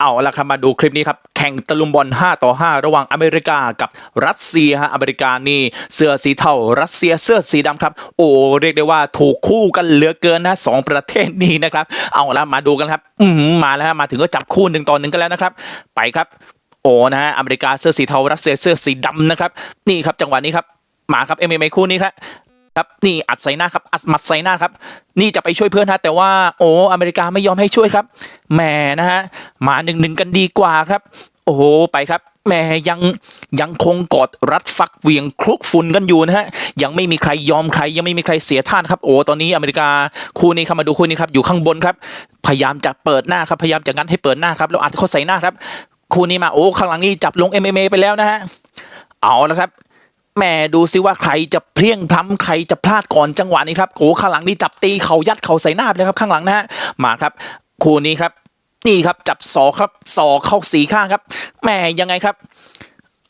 เอาละครับมาดูคลิปนี้ครับแข่งตะลุมบอล 5 ต่อ 5 ระหว่างอเมริกากับรัสเซียฮะอเมริกานี่เสื้อสีเทารัสเซียเสื้อสีดำครับ โอ้เรียกได้ว่าถูกคู่กันเหลือเกินนะสองประเทศนี้นะครับ เอาละมาดูกันครับ อือหือมาแล้วมาถึงก็จับคู่หนึ่งต่อหนึ่งกันแล้วนะครับ ไปครับ โอ้นะฮะอเมริกาเสื้อสีเทารัสเซียเสื้อสีดำนะครับ นี่ครับจังหวะนี้ครับมาครับเอ็มเอคู่นี้ครับ ครับนี่อัดใส่หน้าครับอัดหมัดใส่หน้าครับนี่จะไปช่วยเพื่อนฮะแต่ว่าโอ้อเมริกาไม่ยอมให้ช่วยครับแหมนะฮะมาหนึ่งหนึ่งกันดีกว่าครับ โอ้โหไปครับแหมยังยังคงกอดรัดฟักเวียงคลุกฝุ่นกันอยู่นะฮะยังไม่มีใครยอมใครยังไม่มีใครเสียท่านครับโอ้ตอนนี้อเมริกาคู่นี้เข้ามาดูคู่นี้ครับอยู่ข้างบนครับ พยายามจะเปิดหน้าครับพยายามจะงัดให้เปิดหน้าครับแล้วอัดเขาใส่หน้าครับคู่นี้มาโอ้ข้างหลังนี่จับลง MMA ไปแล้วนะฮะเอาละครับ แหม่ดูซิว่าใครจะเพลียงพล้ำใครจะพลาดก่อนจังหวะนี้ครับโอ้ข้างหลังนี่จับตีเขายัดเขาใส่หน้าไปเลยครับข้างหลังนะฮะมาครับคู่นี้ครับนี่ครับจับศอกครับศอกเข้าสีข้างครับแหม่ยังไงครับ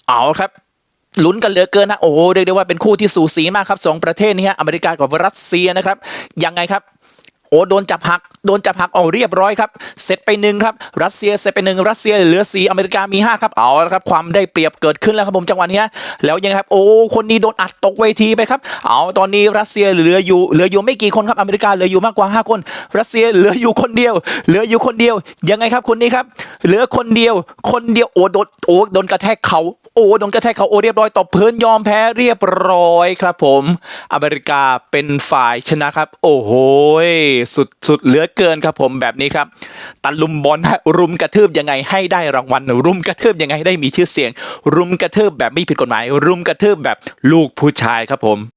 เอาครับลุ้นกันเหลือเกินนะโอ้เรียกได้ว่าเป็นคู่ที่สูสีมากครับสองประเทศนี้ฮะอเมริกากับรัสเซียนะครับยังไงครับ โอ้โดนจับหักโดนจับหักเอาเรียบร้อยครับเซตไปหนึ่งครับรัสเซียเซตไปหนึ่งรัสเซียเหลือสีอเมริกามีห้าครับเอาละครับความได้เปรียบเกิดขึ้นแล้วครับผมจังหวะนี้แล้วยังครับโอ้คนนี้โดนอัดตกเวทีไปครับเอาตอนนี้รัสเซียเหลืออยู่เหลืออยู่ไม่กี่คนครับอเมริกาเหลืออยู่มากกว่าห้าคน รัสเซียเหลืออยู่คนเดียว เหลืออยู่คนเดียวยังไงครับคนนี้ครับเหลือคนเดียว คนเดียวโอ้โดนโอ้โดนกระแทกเขาโอ้โดนกระแทกเขาโอ้เรียบร้อยตบพื้นยอมแพ้เรียบร้อยครับผม อเมริกาเป็นฝ่ายชนะครับ โอ้โหสุดสุดเหลือเกินครับผมแบบนี้ครับตะลุมบอลรุมกระทืบยังไงให้ได้รางวัลรุมกระทืบยังไงให้ได้มีชื่อเสียง รุมกระทืบแบบไม่ผิดกฎหมาย รุมกระทืบแบบลูกผู้ชายครับผม